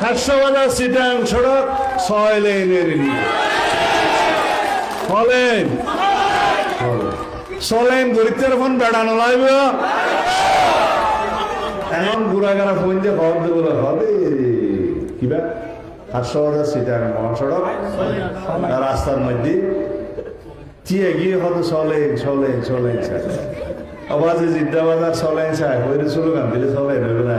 সাতশো বাজার সিটাং সড়ক ছয় লেনের বলেন। চলেন গরিবের ফোন বেড়ানো লাগবে। এখন ঘুরাগারা ফোন দিয়ে খবর দেবো হবে। কিবা সাতশো বাজার সিটাং মহাসড়ক রাস্তার মধ্যে। চিয়ে গিয়ে হয়তো চলে চলে চলে আবার যে জিদ্দা বাজার চলে চায়, ওই স্লোগান দিলে চলে নেবে না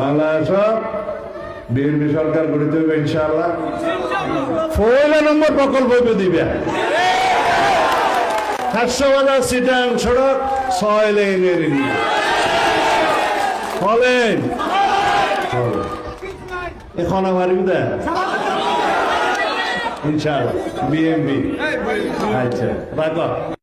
বাংলাদেশত বিএনপি সরকার গঠিত হবে ইনশাল্লাহ পয়লা নম্বর প্রকল্প দিবে সাতশো বাজার সিটাং সড়ক, ছয় লেনের বলেন। এখন আমার দেয় ইনশাআল্লাহ বিএমবি আচ্ছা রাখো।